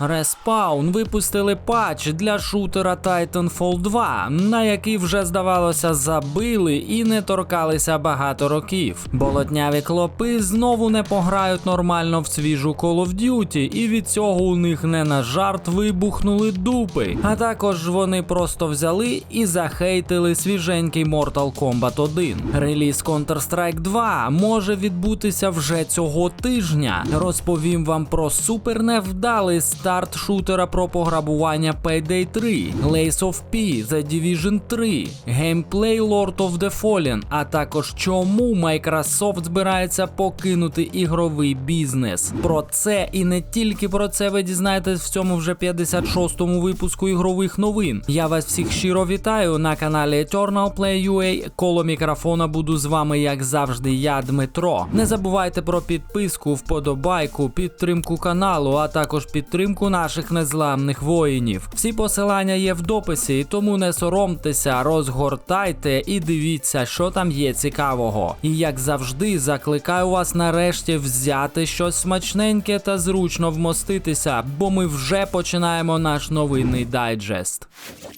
Respawn випустили патч для шутера Titanfall 2, на який вже здавалося забили і не торкалися багато років. Болотняві клопи знову не пограють нормально в свіжу Call of Duty, і від цього у них не на жарт вибухнули дупи. А також вони просто взяли і захейтили свіженький Mortal Kombat 1. Реліз Counter-Strike 2 може відбутися вже цього тижня. Розповім вам про супер невдалий старт шутера про пограбування Payday 3, Lace of P, The Division 3, геймплей Lord of the Fallen, а також чому Microsoft збирається покинути ігровий бізнес. Про це і не тільки про це ви дізнаєтесь в цьому вже 56-му випуску ігрових новин. Я вас всіх щиро вітаю на каналі Eternal Play. Коло мікрофона буду з вами, як завжди, я Дмитро. Не забувайте про підписку, вподобайку, підтримку каналу, а також підтримку наших незламних воїнів. Всі посилання є в дописі, тому не соромтеся, розгортайте і дивіться, що там є цікавого. І як завжди, закликаю вас нарешті взяти щось смачненьке та зручно вмоститися, бо ми вже починаємо наш новинний дайджест.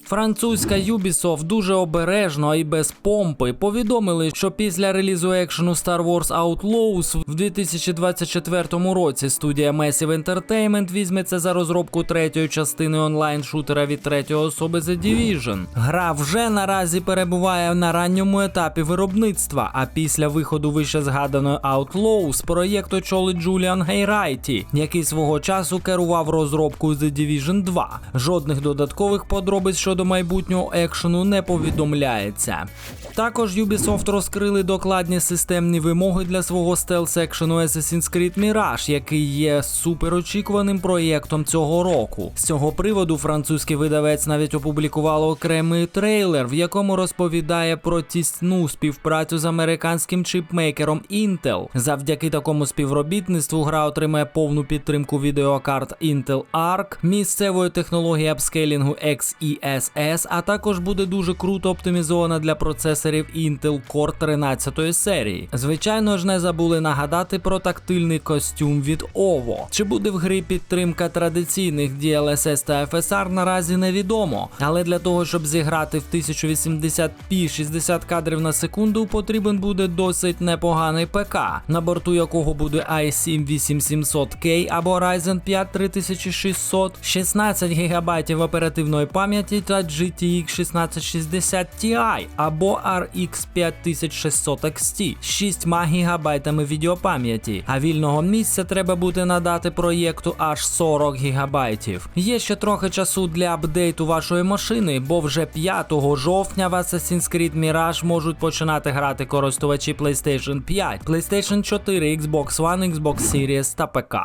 Французька Ubisoft дуже обережно і без помпи повідомили, що після релізу екшену Star Wars Outlaws в 2024 році студія Massive Entertainment візьметься за розробку третьої частини онлайн-шутера від третьої особи The Division. Гра вже наразі перебуває на ранньому етапі виробництва, а після виходу вище згаданої Outlaws проєкт очолить Джуліан Гейрайті, який свого часу керував розробкою The Division 2. Жодних додаткових подробиць щодо майбутнього екшену не повідомляється. Також Ubisoft розкрили докладні системні вимоги для свого стелс-екшену Assassin's Creed Mirage, який є суперочікуваним проєктом цього року. З цього приводу французький видавець навіть опублікував окремий трейлер, в якому розповідає про тісну співпрацю з американським чипмейкером Intel. Завдяки такому співробітництву гра отримає повну підтримку відеокарт Intel Arc, місцевої технології апскейлінгу XESS, а також буде дуже круто оптимізована для процесорів Intel Core 13 серії. Звичайно ж, не забули нагадати про тактильний костюм від OVO. Чи буде в грі підтримка традиційних DLSS та FSR наразі невідомо. Але для того, щоб зіграти в 1080p 60 кадрів на секунду, потрібен буде досить непоганий ПК, на борту якого буде i7 8700K або Ryzen 5 3600, 16 ГБ оперативної пам'яті та GTX 1660 Ti або RX 5600 XT з 6 ГБ відеопам'яті, а вільного місця треба буде надати проєкту аж 40 ГБ. Є ще трохи часу для апдейту вашої машини, бо вже 5 жовтня в Assassin's Creed Mirage можуть починати грати користувачі PlayStation 5, PlayStation 4, Xbox One, Xbox Series та ПК.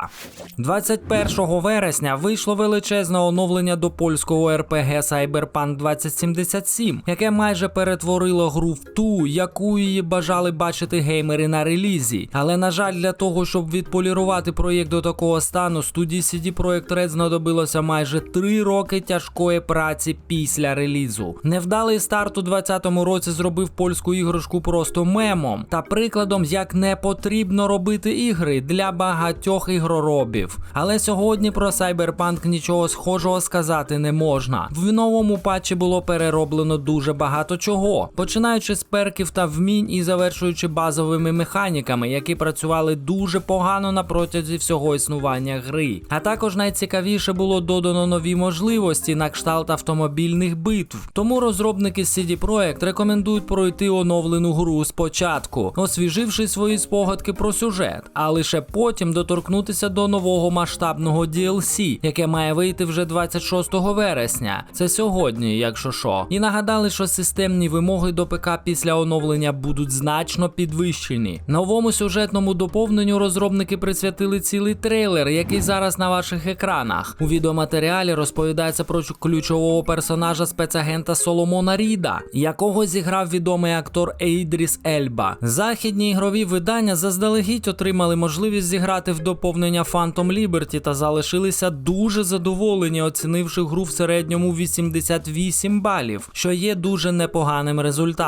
21 вересня вийшло величезне оновлення до польського RPG Cyberpunk 2077, яке майже перетворило гру в ту, яку її бажали бачити геймери на релізі. Але на жаль, для того, щоб відполірувати проєкт до такого стану, студії CD Projekt Red знадобилося майже 3 роки тяжкої праці після релізу. Невдалий старт у 2020 році зробив польську іграшку просто мемом та прикладом, як не потрібно робити ігри для багатьох ігроробів. Але сьогодні про Cyberpunk нічого схожого сказати не можна. В новому патчі було перероблено дуже багато чого, починаючи з перків та вмінь і завершуючи базовими механіками, які працювали дуже погано на протязі всього існування гри. А також найцікавіше було додано нові можливості на кшталт автомобільних битв. Тому розробники CD Projekt рекомендують пройти оновлену гру спочатку, освіживши свої спогадки про сюжет, а лише потім доторкнутися до нового масштабного DLC, яке має вийти вже 26 вересня. Це сьогодні, якщо що. І нагадали, що системні вимоги до ПК після оновлення будуть значно підвищені. Новому сюжетному доповненню розробники присвятили цілий трейлер, який зараз на ваших екранах. У відеоматеріалі розповідається про ключового персонажа спецагента Соломона Ріда, якого зіграв відомий актор Ейдріс Ельба. Західні ігрові видання заздалегідь отримали можливість зіграти в доповнення Phantom Liberty та залишилися дуже задоволені, оцінивши гру в середньому 88 балів, що є дуже непоганим результатом.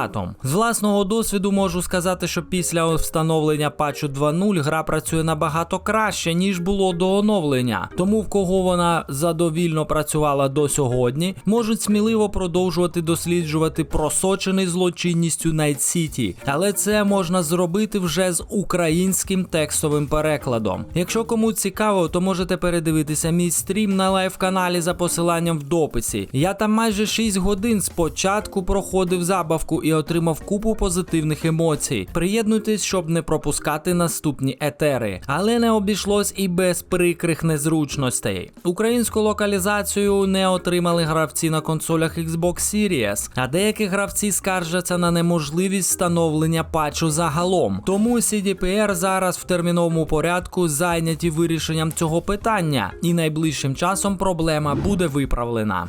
З власного досвіду можу сказати, що після встановлення патчу 2.0 гра працює набагато краще, ніж було до оновлення. Тому в кого вона задовільно працювала до сьогодні, можуть сміливо продовжувати досліджувати просочений злочинністю Night City, але це можна зробити вже з українським текстовим перекладом. Якщо кому цікаво, то можете передивитися мій стрім на лайв-каналі за посиланням в дописі. Я там майже 6 годин спочатку проходив забавку і отримав купу позитивних емоцій. Приєднуйтесь, щоб не пропускати наступні етери. Але не обійшлось і без прикрих незручностей. Українську локалізацію не отримали гравці на консолях Xbox Series, а деякі гравці скаржаться на неможливість встановлення патчу загалом. Тому CDPR зараз в терміновому порядку зайняті вирішенням цього питання, і найближчим часом проблема буде виправлена.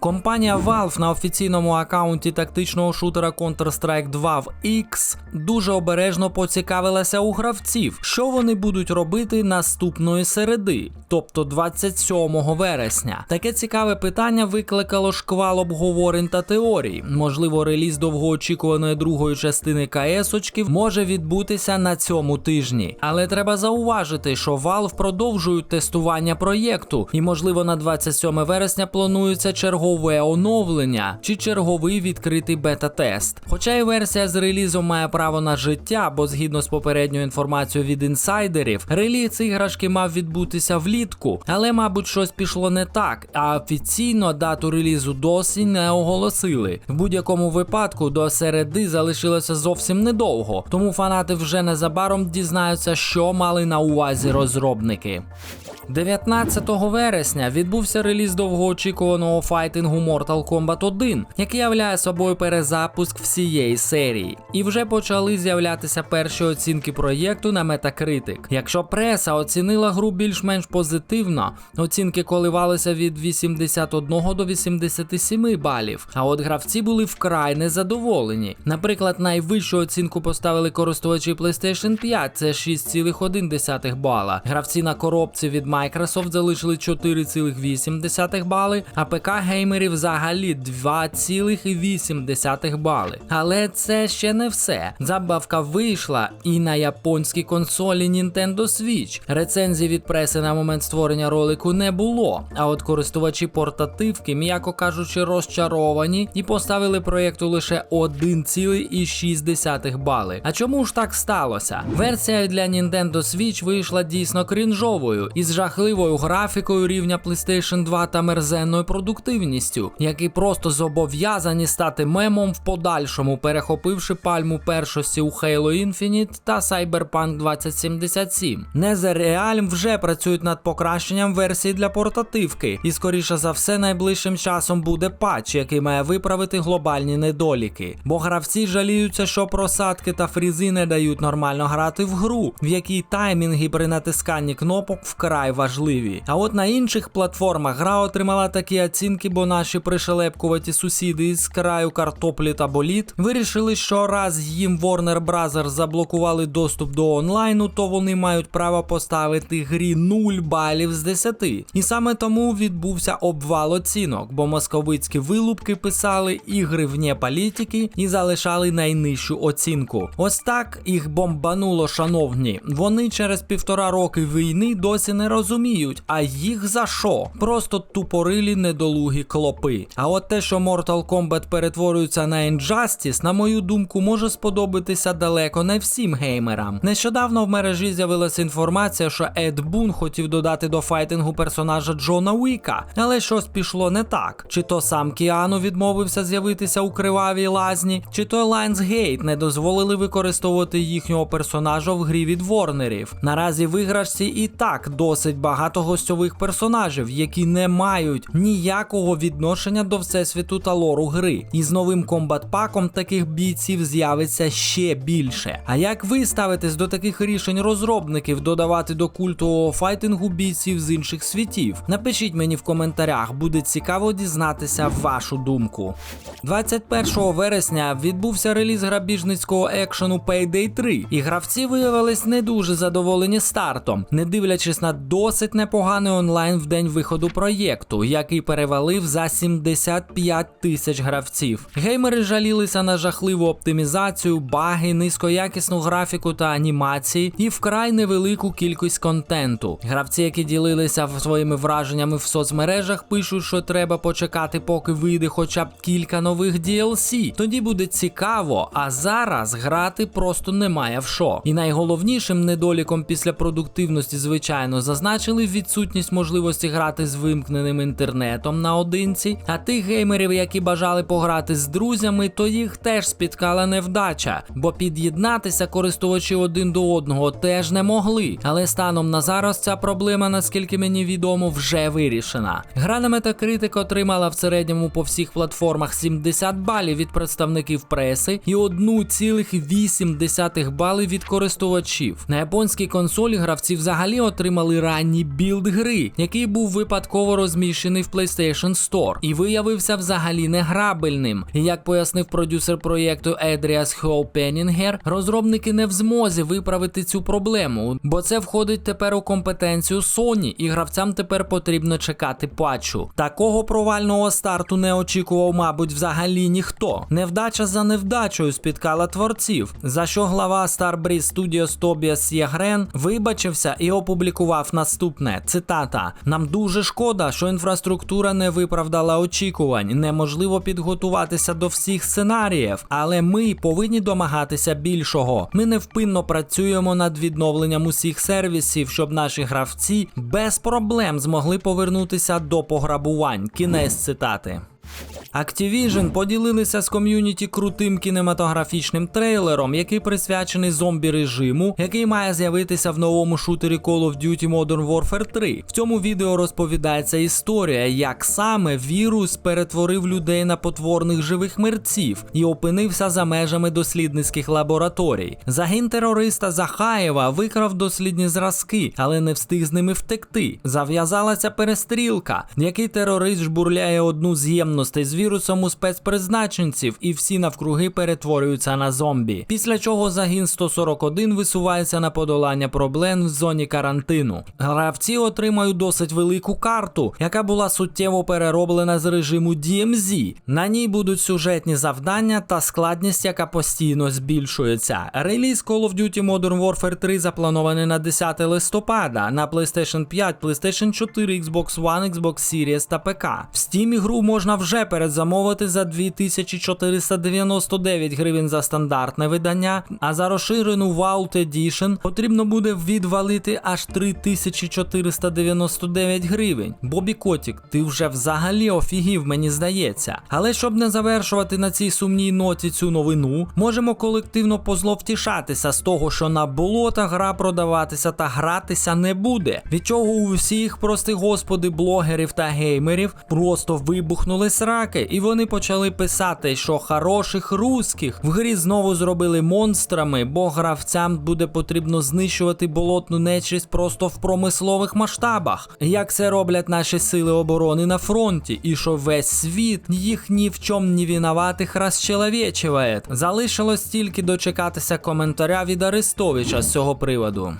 Компанія Valve на офіційному аккаунті тактичного шутера Counter-Strike 2 в X дуже обережно поцікавилася у гравців, що вони будуть робити наступної середи, тобто 27 вересня. Таке цікаве питання викликало шквал обговорень та теорій. Можливо, реліз довгоочікуваної другої частини КС-очків може відбутися на цьому тижні. Але треба зауважити, що Valve продовжують тестування проєкту, і можливо на 27 вересня планується чергове оновлення чи черговий відкритий бета-тест. Хоча і версія з релізом має право на життя, бо згідно з попередньою інформацією від інсайдерів, реліз іграшки мав відбутися влітку, але, мабуть, щось пішло не так. А офіційно дату релізу досі не оголосили. В будь-якому випадку до середи залишилося зовсім недовго, тому фанати вже незабаром дізнаються, що мали на увазі розробники. 19 вересня відбувся реліз довгоочікуваного файтингу Mortal Kombat 1, який являє собою перезапуск всієї серії. І вже почали з'являтися перші оцінки проєкту на Metacritic. Якщо преса оцінила гру більш-менш позитивно, оцінки коливалися від 81 до 87 балів. А от гравці були вкрай незадоволені. Наприклад, найвищу оцінку поставили користувачі PlayStation 5, це 6,1 бала. Гравці на коробці від Microsoft залишили 4,8 бали, а ПК геймерів взагалі 2,8 бали. Але це ще не все. Забавка вийшла і на японській консолі Nintendo Switch. Рецензій від преси на момент створення ролику не було. А от користувачі портативки, м'яко кажучи, розчаровані і поставили проєкту лише 1,6 бали. А чому ж так сталося? Версія для Nintendo Switch вийшла дійсно крінжовою із жахливою графікою рівня PlayStation 2 та мерзенною продуктивністю, які просто зобов'язані стати мемом в подальшому, перехопивши пальму першості у Halo Infinite та Cyberpunk 2077. Netherrealm вже працюють над покращенням версії для портативки, і скоріше за все найближчим часом буде патч, який має виправити глобальні недоліки. Бо гравці жаліються, що просадки та фрізи не дають нормально грати в гру, в якій таймінги при натисканні кнопок вкрай важливі. А от на інших платформах гра отримала такі оцінки, бо наші пришелепкуваті сусіди із краю картоплі та боліт вирішили, що раз їм Warner Bros. заблокували доступ до онлайну, то вони мають право поставити грі 0 балів з 10. І саме тому відбувся обвал оцінок, бо московицькі вилупки писали ігри вне політики і залишали найнижчу оцінку. Ось так їх бомбануло, шановні. Вони через півтора роки війни досі не розуміють, а їх за що? Просто тупорилі недолугі клопи. А от те, що Mortal Kombat перетворюється на Injustice, на мою думку, може сподобатися далеко не всім геймерам. Нещодавно в мережі з'явилася інформація, що Ед Бун хотів додати до файтингу персонажа Джона Уіка, але щось пішло не так. Чи то сам Кіану відмовився з'явитися у кривавій лазні, чи то Lionsgate не дозволили використовувати їхнього персонажа в грі від Ворнерів. Наразі в іграшці і так досить багато гостьових персонажів, які не мають ніякого відношення до всесвіту та лору гри. І з новим комбат-паком таких бійців з'явиться ще більше. А як ви ставитесь до таких рішень розробників додавати до культового файтингу бійців з інших світів? Напишіть мені в коментарях, буде цікаво дізнатися вашу думку. 21 вересня відбувся реліз грабіжницького екшену Payday 3, і гравці виявились не дуже задоволені стартом, не дивлячись на до досить непоганий онлайн в день виходу проєкту, який перевалив за 75 тисяч гравців. Геймери жалілися на жахливу оптимізацію, баги, низькоякісну графіку та анімації і вкрай невелику кількість контенту. Гравці, які ділилися своїми враженнями в соцмережах, пишуть, що треба почекати, поки вийде хоча б кілька нових DLC. Тоді буде цікаво, а зараз грати просто немає в що. І найголовнішим недоліком після продуктивності, звичайно, зазначили відсутність можливості грати з вимкненим інтернетом наодинці. А тих геймерів, які бажали пограти з друзями, то їх теж спіткала невдача, бо під'єднатися користувачі один до одного теж не могли. Але станом на зараз ця проблема, наскільки мені відомо, вже вирішена. Гра на Metacritic отримала в середньому по всіх платформах 70 балів від представників преси і 1,8 бали від користувачів. На японській консолі гравці взагалі отримали ранній білд гри, який був випадково розміщений в PlayStation Store і виявився взагалі неграбельним. Як пояснив продюсер проєкту Едріас Хоу Пеннінгер, розробники не в змозі виправити цю проблему, бо це входить тепер у компетенцію Sony, і гравцям тепер потрібно чекати патчу. Такого провального старту не очікував, мабуть, взагалі ніхто. Невдача за невдачею спіткала творців, за що глава Starbreeze Studios Тобіас Ягрен вибачився і опублікував наступне цитата: Нам дуже шкода, що інфраструктура не виправдала очікувань. Неможливо підготуватися до всіх сценаріїв, але ми повинні домагатися більшого. Ми невпинно працюємо над відновленням усіх сервісів, щоб наші гравці без проблем змогли повернутися до пограбувань. Кінець цитати. Activision поділилися з ком'юніті крутим кінематографічним трейлером, який присвячений зомбі режиму, який має з'явитися в новому шутері Call of Duty Modern Warfare 3. В цьому відео розповідається історія, як саме вірус перетворив людей на потворних живих мерців і опинився за межами дослідницьких лабораторій. Загін терориста Захаєва викрав дослідні зразки, але не встиг з ними втекти. Зав'язалася перестрілка, який терорист жбурляє одну з ємностей з вірусом у спецпризначенців, і всі навкруги перетворюються на зомбі. Після чого загін 141 висувається на подолання проблем в зоні карантину. Гравці отримають досить велику карту, яка була суттєво перероблена з режиму DMZ. На ній будуть сюжетні завдання та складність, яка постійно збільшується. Реліз Call of Duty Modern Warfare 3 запланований на 10 листопада на PlayStation 5, PlayStation 4, Xbox One, Xbox Series та ПК. В Steam ігру можна вже передзамовити за 2499 гривень за стандартне видання, а за розширену Vault Edition потрібно буде відвалити аж 3499 гривень. Бобі Котік, ти вже взагалі офігів, мені здається. Але щоб не завершувати на цій сумній ноті цю новину, можемо колективно позловтішатися з того, що на болотах гра продаватися та гратися не буде. Від чого у всіх, прости господи, блогерів та геймерів просто вибухнули сраки, і вони почали писати, що хороших русських в грі знову зробили монстрами, бо гравцям буде потрібно знищувати болотну нечисть просто в промислових масштабах, як це роблять наші сили оборони на фронті, і що весь світ їх ні в чому не винуватих розчеловечує. Залишилось тільки дочекатися коментаря від Арестовича з цього приводу.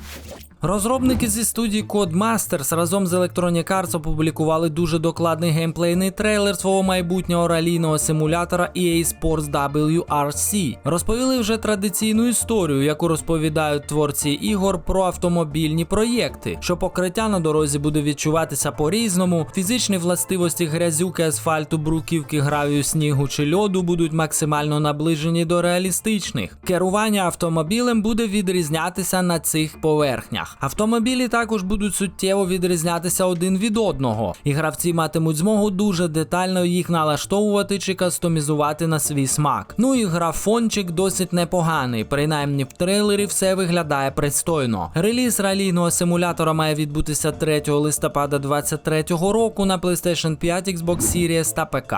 Розробники зі студії Codemasters разом з Electronic Arts опублікували дуже докладний геймплейний трейлер свого майбутнього ралійного симулятора EA Sports WRC. Розповіли вже традиційну історію, яку розповідають творці ігор про автомобільні проєкти, що покриття на дорозі буде відчуватися по-різному, фізичні властивості грязюки, асфальту, бруківки, гравію, снігу чи льоду будуть максимально наближені до реалістичних. Керування автомобілем буде відрізнятися на цих поверхнях. Автомобілі також будуть суттєво відрізнятися один від одного, і гравці матимуть змогу дуже детально їх налаштовувати чи кастомізувати на свій смак. Ну і графончик досить непоганий, принаймні в трейлері все виглядає пристойно. Реліз ралійного симулятора має відбутися 3 листопада 2023 року на PlayStation 5, Xbox Series та ПК.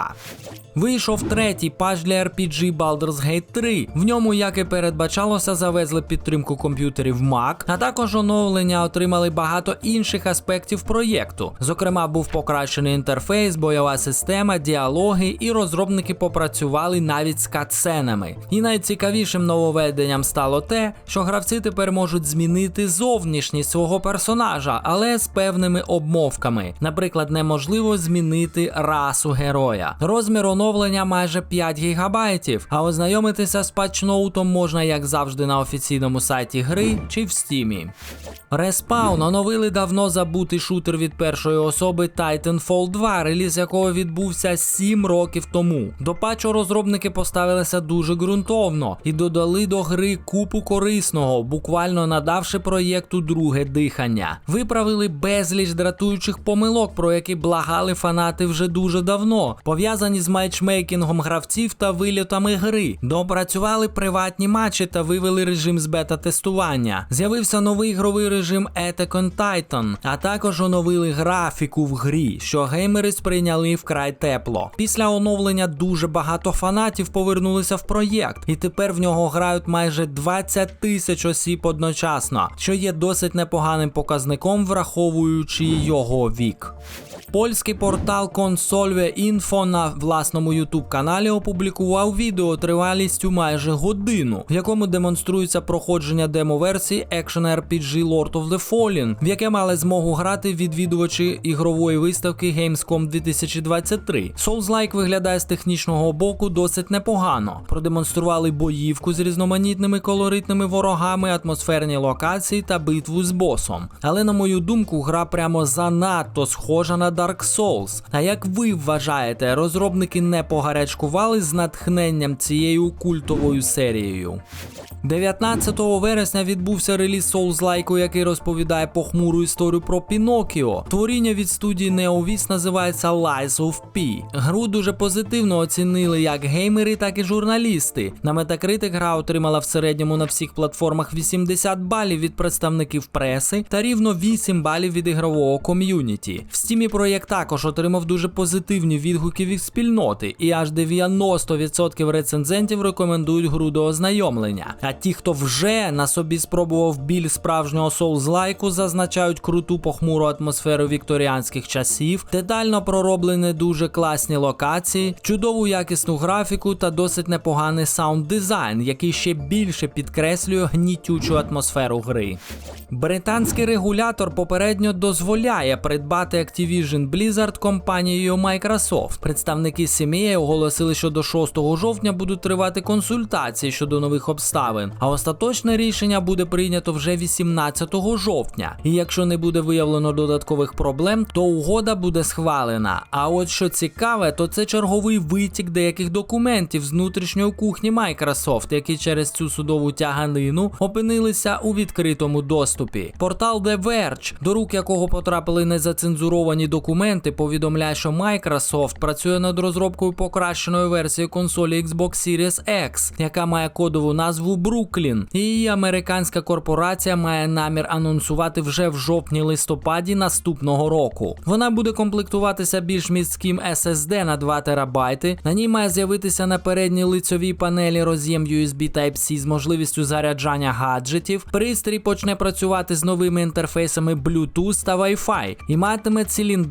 Вийшов третій патч для RPG Baldur's Gate 3. В ньому, як і передбачалося, завезли підтримку комп'ютерів Mac, а також оновлення оновлення отримали багато інших аспектів проєкту. Зокрема, був покращений інтерфейс, бойова система, діалоги, і розробники попрацювали навіть з катсценами. І найцікавішим нововведенням стало те, що гравці тепер можуть змінити зовнішність свого персонажа, але з певними обмовками. Наприклад, неможливо змінити расу героя. Розмір оновлення майже 5 гігабайтів, а ознайомитися з патчноутом можна як завжди на офіційному сайті гри чи в стімі. Respawn оновили давно забутий шутер від першої особи Titanfall 2, реліз якого відбувся 7 років тому. До патчу розробники поставилися дуже ґрунтовно і додали до гри купу корисного, буквально надавши проєкту друге дихання. Виправили безліч дратуючих помилок, про які благали фанати вже дуже давно, пов'язані з матчмейкінгом гравців та вильотами гри. Допрацювали приватні матчі та вивели режим з бета-тестування. З'явився новий ігровий режим Attack on Titan, а також оновили графіку в грі, що геймери сприйняли вкрай тепло. Після оновлення дуже багато фанатів повернулися в проєкт, і тепер в нього грають майже 20 тисяч осіб одночасно, що є досить непоганим показником, враховуючи його вік. Польський портал Consolve Info на власному youtube каналі опублікував відео тривалістю майже годину, в якому демонструється проходження демо-версії Action RPG Lord of the Fallen, в яке мали змогу грати відвідувачі ігрової виставки Gamescom 2023. Souls-like виглядає з технічного боку досить непогано. Продемонстрували боївку з різноманітними колоритними ворогами, атмосферні локації та битву з босом. Але на мою думку, гра прямо занадто схожа на Dark Souls. А як ви вважаєте, розробники не погарячкували з натхненням цією культовою серією? 19 вересня відбувся реліз Souls-like, який розповідає похмуру історію про Пінокіо. Творіння від студії NeoVis називається Lies of P. Гру дуже позитивно оцінили як геймери, так і журналісти. На Metacritic гра отримала в середньому на всіх платформах 80 балів від представників преси та рівно 8 балів від ігрового ком'юніті. В стімі проєкт також отримав дуже позитивні відгуки від спільноти, і аж 90% рецензентів рекомендують гру до ознайомлення. А ті, хто вже на собі спробував біль справжнього соулзлайку, зазначають круту похмуру атмосферу вікторіанських часів, детально пророблені дуже класні локації, чудову якісну графіку та досить непоганий саунд-дизайн, який ще більше підкреслює гнітючу атмосферу гри. Британський регулятор попередньо дозволяє придбати Activision Blizzard компанією Microsoft. Представники сім'ї оголосили, що до 6 жовтня будуть тривати консультації щодо нових обставин, а остаточне рішення буде прийнято вже 18 жовтня. І якщо не буде виявлено додаткових проблем, то угода буде схвалена. А от що цікаве, то це черговий витік деяких документів з внутрішньої кухні Microsoft, які через цю судову тяганину опинилися у відкритому доступі. Портал The Verge, до рук якого потрапили незацензуровані документи, повідомляє, що Microsoft працює над розробкою покращеної версії консолі Xbox Series X, яка має кодову назву Brooklyn. Її американська корпорація має намір анонсувати вже в жовтні-листопаді наступного року. Вона буде комплектуватися більш міським SSD на 2 терабайти. На ній має з'явитися на передній лицьовій панелі роз'єм USB Type-C з можливістю заряджання гаджетів. Пристрій почне працювати з новими інтерфейсами Bluetooth та Wi-Fi і матиме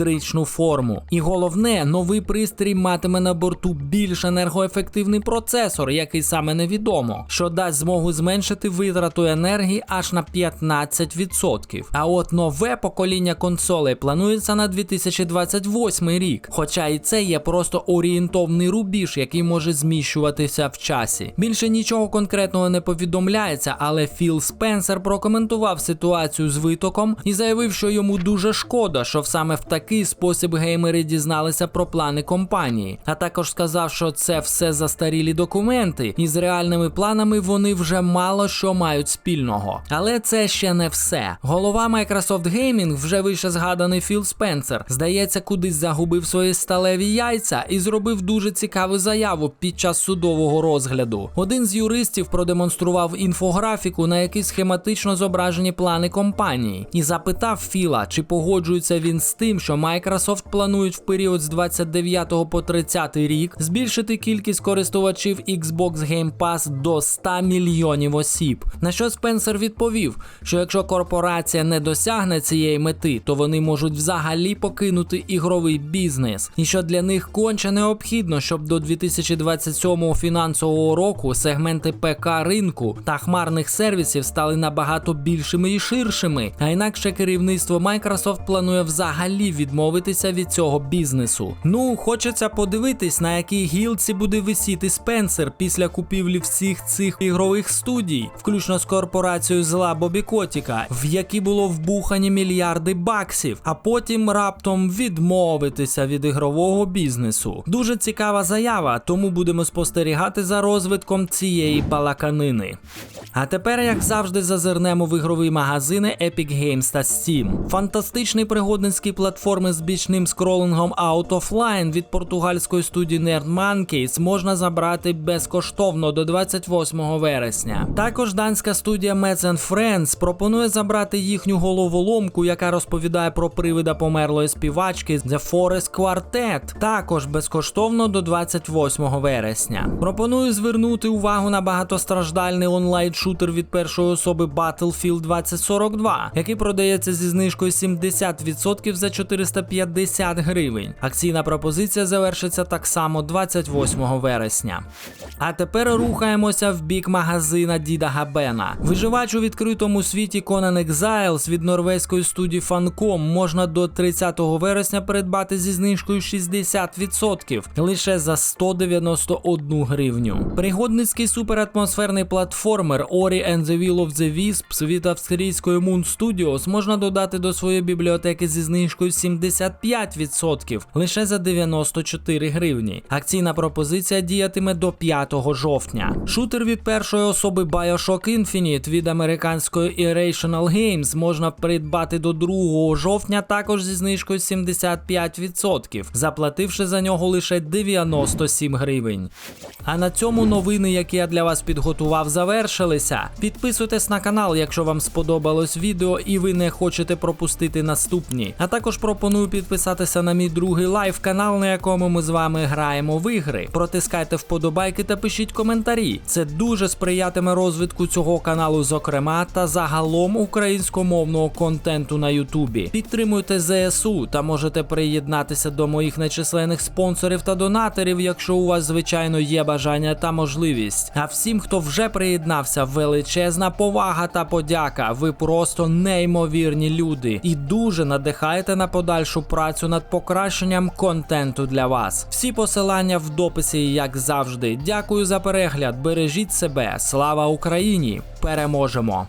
циліндричну форму. І головне, новий пристрій матиме на борту більш енергоефективний процесор, який саме невідомо, що дасть змогу зменшити витрату енергії аж на 15%. А от нове покоління консолей планується на 2028 рік. Хоча і це є просто орієнтовний рубіж, який може зміщуватися в часі. Більше нічого конкретного не повідомляється, але Філ Спенсер прокоментував ситуацію з витоком і заявив, що йому дуже шкода, що саме в такий спосіб геймери дізналися про плани компанії. А також сказав, що це все застарілі документи, і з реальними планами вони вже мало що мають спільного. Але це ще не все. Голова Microsoft Gaming, вже вище згаданий Філ Спенсер, здається, кудись загубив свої сталеві яйця і зробив дуже цікаву заяву під час судового розгляду. Один з юристів продемонстрував інфографіку, на якій схематично зображені плани компанії, і запитав Філа, чи погоджується він з тим, що Microsoft планують в період з 29 по 30 рік збільшити кількість користувачів Xbox Game Pass до 100 мільйонів осіб. На що Спенсер відповів, що якщо корпорація не досягне цієї мети, то вони можуть взагалі покинути ігровий бізнес, і що для них конче необхідно, щоб до 2027 фінансового року сегменти ПК ринку та хмарних сервісів стали набагато більшими і ширшими. А інакше керівництво Microsoft планує взагалі відмовитися від цього бізнесу. Ну, хочеться подивитись, на якій гілці буде висіти Спенсер після купівлі всіх цих ігрових студій, включно з корпорацією зла Бобі Котіка, в які було вбухані мільярди баксів, а потім раптом відмовитися від ігрового бізнесу. Дуже цікава заява, тому будемо спостерігати за розвитком цієї балаканини. А тепер, як завжди, зазирнемо в ігрові магазини Epic Games та Steam. Фантастичний пригодницький платформи з бічним скролингом Out of Line від португальської студії Nerd Monkeys можна забрати безкоштовно до 28 вересня. Також данська студія Mets Friends пропонує забрати їхню головоломку, яка розповідає про привида померлої співачки The Forest Quartet, також безкоштовно до 28 вересня. Пропоную звернути увагу на багатостраждальний онлайн-шутер від першої особи Battlefield 2042, який продається зі знижкою 70% за 450 гривень. Акційна пропозиція завершиться так само 28 вересня. А тепер рухаємося в бік магазина Діда Габена. Виживач у відкритому світі Conan Exiles від норвезької студії Funcom можна до 30 вересня придбати зі знижкою 60% лише за 191 гривню. Пригодницький суператмосферний платформер Ori and the Will of the Wisps від австрійської Moon Studios можна додати до своєї бібліотеки зі знижкою 75% лише за 94 гривні. Акційна пропозиція діятиме до 5 жовтня. Шутер від першої особи Bioshock Infinite від американської Irrational Games можна придбати до 2 жовтня також зі знижкою 75%, заплативши за нього лише 97 гривень. А на цьому новини, які я для вас підготував, завершилися. Підписуйтесь на канал, якщо вам сподобалось відео і ви не хочете пропустити наступні. А також пропоную підписатися на мій другий лайв канал, на якому ми з вами граємо в ігри. Протискайте вподобайки та пишіть коментарі. Це дуже сприятиме розвитку цього каналу, зокрема, та загалом українськомовного контенту на Ютубі. Підтримуйте ЗСУ та можете приєднатися до моїх нечисленних спонсорів та донаторів, якщо у вас, звичайно, є бажання та можливість. А всім, хто вже приєднався, величезна повага та подяка. Ви просто неймовірні люди і дуже надихаєте на подальшу працю над покращенням контенту для вас. Всі посилання в дописі, як завжди. Дякую за перегляд. Бережіть себе. Слава Україні! Переможемо!